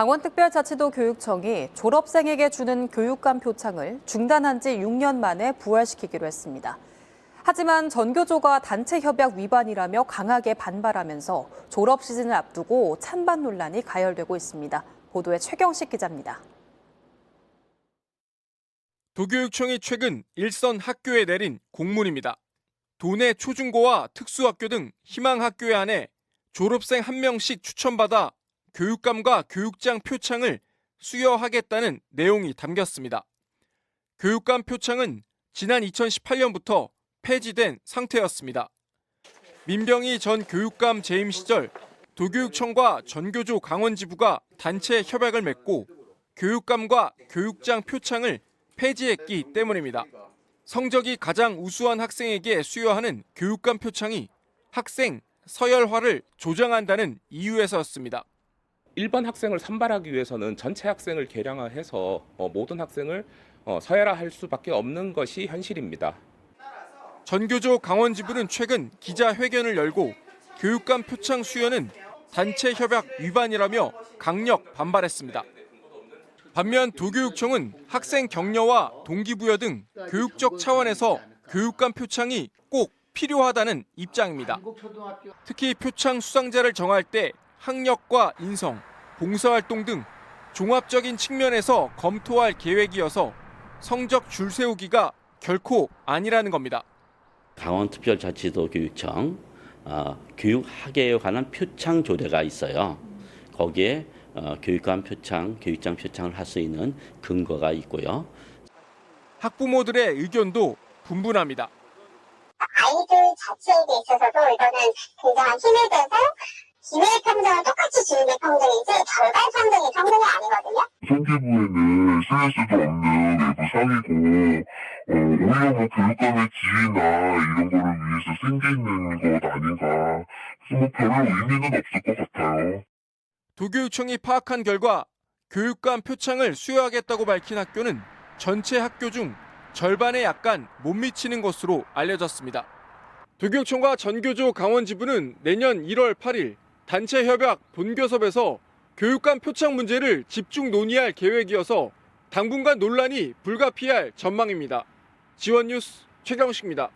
강원특별자치도 교육청이 졸업생에게 주는 교육감 표창을 중단한 지 6년 만에 부활시키기로 했습니다. 하지만 전교조가 단체 협약 위반이라며 강하게 반발하면서 졸업 시즌을 앞두고 찬반 논란이 가열되고 있습니다. 보도에 최경식 기자입니다. 도교육청이 최근 일선 학교에 내린 공문입니다. 도내 초중고와 특수학교 등 희망학교에 한해 졸업생 한 명씩 추천받아 교육감과 교육장 표창을 수여하겠다는 내용이 담겼습니다. 교육감 표창은 지난 2018년부터 폐지된 상태였습니다. 민병희 전 교육감 재임 시절 도교육청과 전교조 강원지부가 단체 협약을 맺고 교육감과 교육장 표창을 폐지했기 때문입니다. 성적이 가장 우수한 학생에게 수여하는 교육감 표창이 학생 서열화를 조장한다는 이유에서였습니다. 일반 학생을 선발하기 위해서는 전체 학생을 개량화해서 어, 모든 학생을 어, 서열화할 수밖에 없는 것이 현실입니다. 전교조 강원 지부는 최근 기자회견을 열고 교육감 표창 수여는 단체 협약 위반이라며 강력 반발했습니다. 반면 도교육청은 학생 격려와 동기부여 등 교육적 차원에서 교육감 표창이 꼭 필요하다는 입장입니다. 특히 표창 수상자를 정할 때 학력과 인성, 봉사활동 등 종합적인 측면에서 검토할 계획이어서 성적 줄 세우기가 결코 아니라는 겁니다. 강원특별자치도 교육청 어, 교육학예에 관한 표창 조례가 있어요. 거기에 어, 교육감 표창, 교육장 표창을 할 수 있는 근거가 있고요. 학부모들의 의견도 분분합니다. 아이들 자체에 있어서도 이거는 굉장한 힘이 돼서 기회 평등을 똑같이 주는 게 평등이지 결과 평등이 평등이 아니거든요. 성기부에는 쓸 수도 없는 외부 상이고 어, 오히려 뭐 교육감의 지위나 이런 거를 위해서 생기는 것 아닌가 그래서 뭐 별로 의미는 없을 것 같아요. 도교육청이 파악한 결과 교육감 표창을 수여하겠다고 밝힌 학교는 전체 학교 중 절반에 약간 못 미치는 것으로 알려졌습니다. 도교육청과 전교조 강원지부는 내년 1월 8일 단체 협약 본교섭에서 교육감 표창 문제를 집중 논의할 계획이어서 당분간 논란이 불가피할 전망입니다. 지원 뉴스 최경식입니다.